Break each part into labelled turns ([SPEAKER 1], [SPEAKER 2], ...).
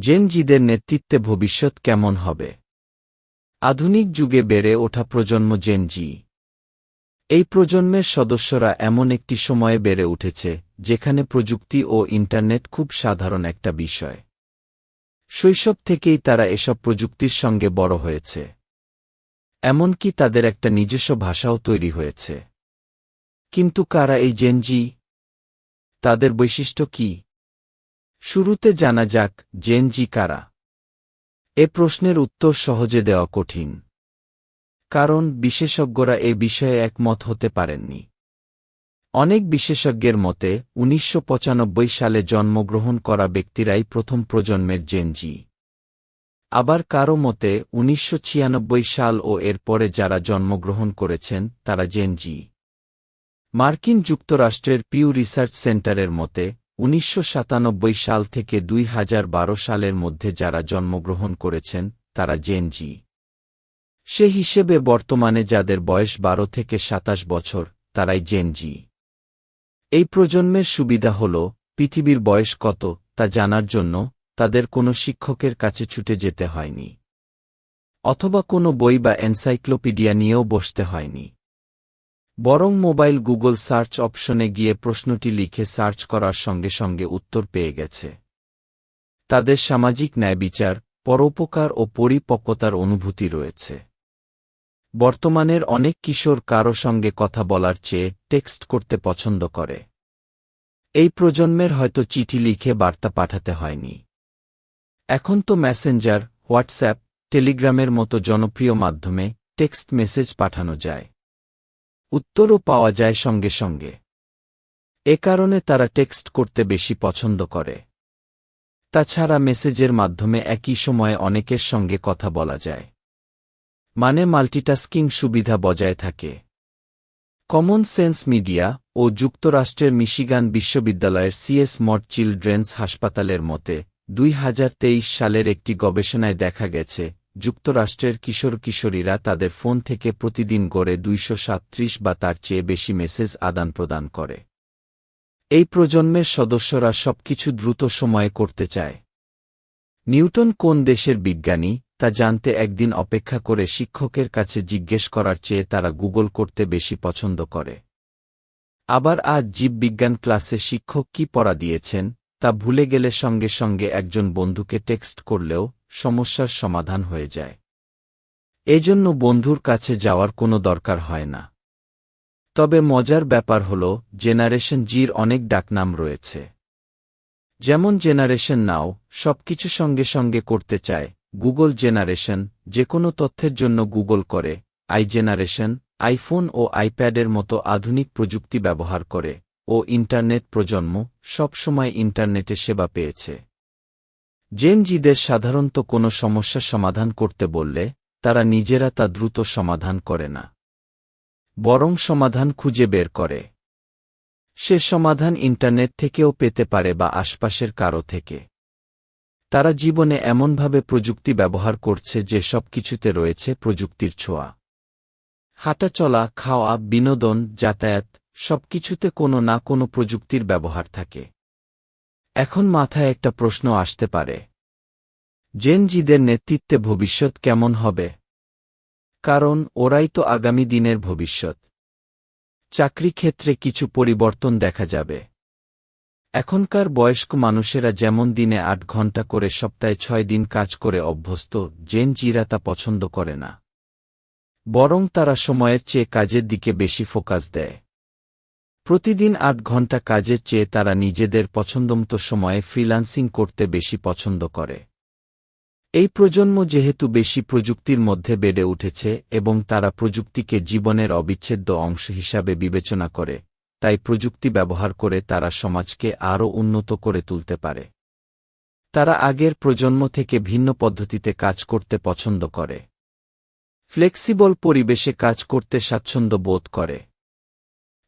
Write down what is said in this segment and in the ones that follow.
[SPEAKER 1] জেনজিদের নেতৃত্বে ভবিষ্যৎ কেমন হবে? আধুনিক যুগে বেড়ে ওঠা প্রজন্ম জেনজি। এই প্রজন্মের সদস্যরা এমন একটি সময়ে বেড়ে উঠেছে, যেখানে প্রযুক্তি ও ইন্টারনেট খুব সাধারণ একটা বিষয়। শৈশব থেকেই তারা এসব প্রযুক্তির সঙ্গে বড় হয়েছে। এমনকি তাদের একটা নিজস্ব ভাষাও তৈরি হয়েছে। কিন্তু কারা এই জেনজি? তাদের বৈশিষ্ট্য কি? শুরুতে জানা যাক, জেনজি কারা? এ প্রশ্নের উত্তর সহজে দেওয়া কঠিন। কারণ বিশেষজ্ঞরা এ বিষয়ে একমত হতে পারেননি। অনেক বিশেষজ্ঞের মতে, উনিশশো পঁচানব্বই সালে জন্মগ্রহণ করা ব্যক্তিরাই প্রথম প্রজন্মের জেনজি। আবার কারও মতে, উনিশশো ছিয়ানব্বই সাল ও এর পরে যারা জন্মগ্রহণ করেছেন, তারা জেনজি। মার্কিন যুক্তরাষ্ট্রের পিউ রিসার্চ সেন্টারের মতে উনিশশো সাতানব্বই সাল থেকে দুই হাজার বারো সালের মধ্যে যারা জন্মগ্রহণ করেছেন, তারা জেনজি সে হিসেবে বর্তমানে যাদের বয়স বারো থেকে সাতাশ বছর, তারাই জেনজি এই প্রজন্মের সুবিধা হল, পৃথিবীর বয়স কত, তা জানার জন্য তাদের কোনো শিক্ষকের কাছে ছুটে যেতে হয়নি। অথবা কোনো বই বা এনসাইক্লোপিডিয়া নিয়েও বসতে হয়নি। বরং মোবাইল গুগল সার্চ অপশনে গিয়ে প্রশ্নটি লিখে সার্চ করার সঙ্গে সঙ্গে উত্তর পেয়ে গেছে। তাদের সামাজিক ন্যায়বিচার পরোপকার ও পরিপক্কতার অনুভূতি রয়েছে। বর্তমানের অনেক কিশোর কারও সঙ্গে কথা বলার চেয়ে টেক্সট করতে পছন্দ করে। এই প্রজন্মের হয়তো চিঠি লিখে বার্তা পাঠাতে হয়নি। এখন তো মেসেঞ্জার, হোয়াটসঅ্যাপ, টেলিগ্রামের মতো জনপ্রিয় মাধ্যমে টেক্সট মেসেজ পাঠানো যায়। উত্তরও পাওয়া যায় সঙ্গে সঙ্গে। এ কারণে তারা টেক্সট করতে বেশি পছন্দ করে। তাছাড়া মেসেজের মাধ্যমে একই সময়ে অনেকের সঙ্গে কথা বলা যায়। মানে মাল্টিটাস্কিং সুবিধা বজায় থাকে। কমন সেন্স মিডিয়া ও যুক্তরাষ্ট্রের মিশিগান বিশ্ববিদ্যালয়ের সিএস মড চিলড্রেন্স হাসপাতালের মতে, দুই হাজার তেইশ সালের একটি গবেষণায় দেখা গেছে যুক্তরাষ্ট্রের কিশোর কিশোরীরা তাদের ফোন থেকে প্রতিদিন গড়ে দুইশো বা তার চেয়ে বেশি মেসেজ আদান প্রদান করে। এই প্রজন্মের সদস্যরা সবকিছু দ্রুত সময়ে করতে চায়। নিউটন কোন দেশের বিজ্ঞানী, তা জানতে একদিন অপেক্ষা করে শিক্ষকের কাছে জিজ্ঞেস করার চেয়ে তারা গুগল করতে বেশি পছন্দ করে। আবার আজ জীববিজ্ঞান ক্লাসে শিক্ষক কি পড়া দিয়েছেন, তা ভুলে গেলে সঙ্গে সঙ্গে একজন বন্ধুকে টেক্সট করলেও সমস্যার সমাধান হয়ে যায়। এজন্য বন্ধুর কাছে যাওয়ার কোনো দরকার হয় না। তবে মজার ব্যাপার হল, জেনারেশন জির অনেক ডাকনাম রয়েছে। যেমন জেনারেশন নাও, সবকিছু সঙ্গে সঙ্গে করতে চায়, গুগল জেনারেশন, যে কোনো তথ্যের জন্য গুগল করে, আই জেনারেশন, আইফোন ও আইপ্যাডের মতো আধুনিক প্রযুক্তি ব্যবহার করে, ও ইন্টারনেট প্রজন্ম সবসময় ইন্টারনেটে সেবা পেয়েছে। জেনজিদের সাধারণত কোনো সমস্যা সমাধান করতে বললে, তারা নিজেরা তা দ্রুত সমাধান করে না। বরং সমাধান খুঁজে বের করে। সে সমাধান ইন্টারনেট থেকেও পেতে পারে বা আশপাশের কারও থেকে। তারা জীবনে এমনভাবে প্রযুক্তি ব্যবহার করছে যে সব কিছুতে রয়েছে প্রযুক্তির ছোঁয়া। হাঁটাচলা খাওয়া, বিনোদন, যাতায়াত, সবকিছুতে কোনো না কোনো প্রযুক্তির ব্যবহার থাকে। এখন মাথায় একটা প্রশ্ন আসতে পারে। জেনজিদের নেতৃত্বে ভবিষ্যৎ কেমন হবে? কারণ, ওরাই তো আগামী দিনের ভবিষ্যৎ। চাকরি ক্ষেত্রে কিছু পরিবর্তন দেখা যাবে। এখনকার বয়স্ক মানুষেরা যেমন দিনে আট ঘণ্টা করে সপ্তাহে ছয় দিন কাজ করে অভ্যস্ত জেন জিরা তা পছন্দ করে না। বরং তারা সময়ের চেয়ে কাজের দিকে বেশি ফোকাস দেয়। প্রতিদিন আট ঘণ্টা কাজের চেয়ে তারা নিজেদের পছন্দমতো সময়ে ফ্রিল্যান্সিং করতে বেশি পছন্দ করে। এই প্রজন্ম যেহেতু বেশি প্রযুক্তির মধ্যে বেড়ে উঠেছে এবং তারা প্রযুক্তিকে জীবনের অবিচ্ছেদ্য অংশ হিসাবে বিবেচনা করে, তাই প্রযুক্তি ব্যবহার করে তারা সমাজকে আরও উন্নত করে তুলতে পারে। তারা আগের প্রজন্ম থেকে ভিন্ন পদ্ধতিতে কাজ করতে পছন্দ করে। ফ্লেক্সিবল পরিবেশে কাজ করতে স্বাচ্ছন্দ্য বোধ করে।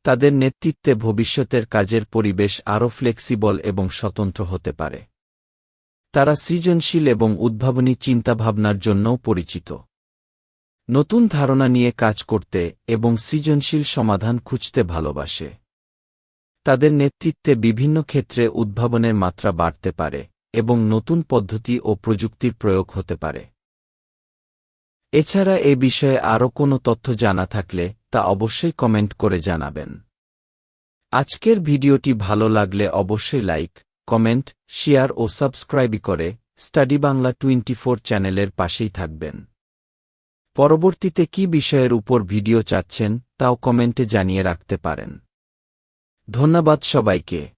[SPEAKER 1] তাদের নেতৃত্বে ভবিষ্যতের কাজের পরিবেশ আরও ফ্লেক্সিবল এবং স্বতন্ত্র হতে পারে। তারা সৃজনশীল এবং উদ্ভাবনী চিন্তাভাবনার জন্যও পরিচিত। নতুন ধারণা নিয়ে কাজ করতে এবং সৃজনশীল সমাধান খুঁজতে ভালোবাসে। তাদের নেতৃত্বে বিভিন্ন ক্ষেত্রে উদ্ভাবনের মাত্রা বাড়তে পারে এবং নতুন পদ্ধতি ও প্রযুক্তির প্রয়োগ হতে পারে। এছাড়া এ বিষয়ে আরও কোনো তথ্য জানা থাকলে তা অবশ্যই কমেন্ট করে জানাবেন। আজকের ভিডিওটি ভালো লাগলে অবশ্যই লাইক, কমেন্ট, শেয়ার ও সাবস্ক্রাইবই করে স্টাডি বাংলা টোয়েন্টি চ্যানেলের পাশেই থাকবেন। পরবর্তীতে কি বিষয়ের উপর ভিডিও চাচ্ছেন তাও কমেন্টে জানিয়ে রাখতে পারেন। ধন্যবাদ সবাইকে।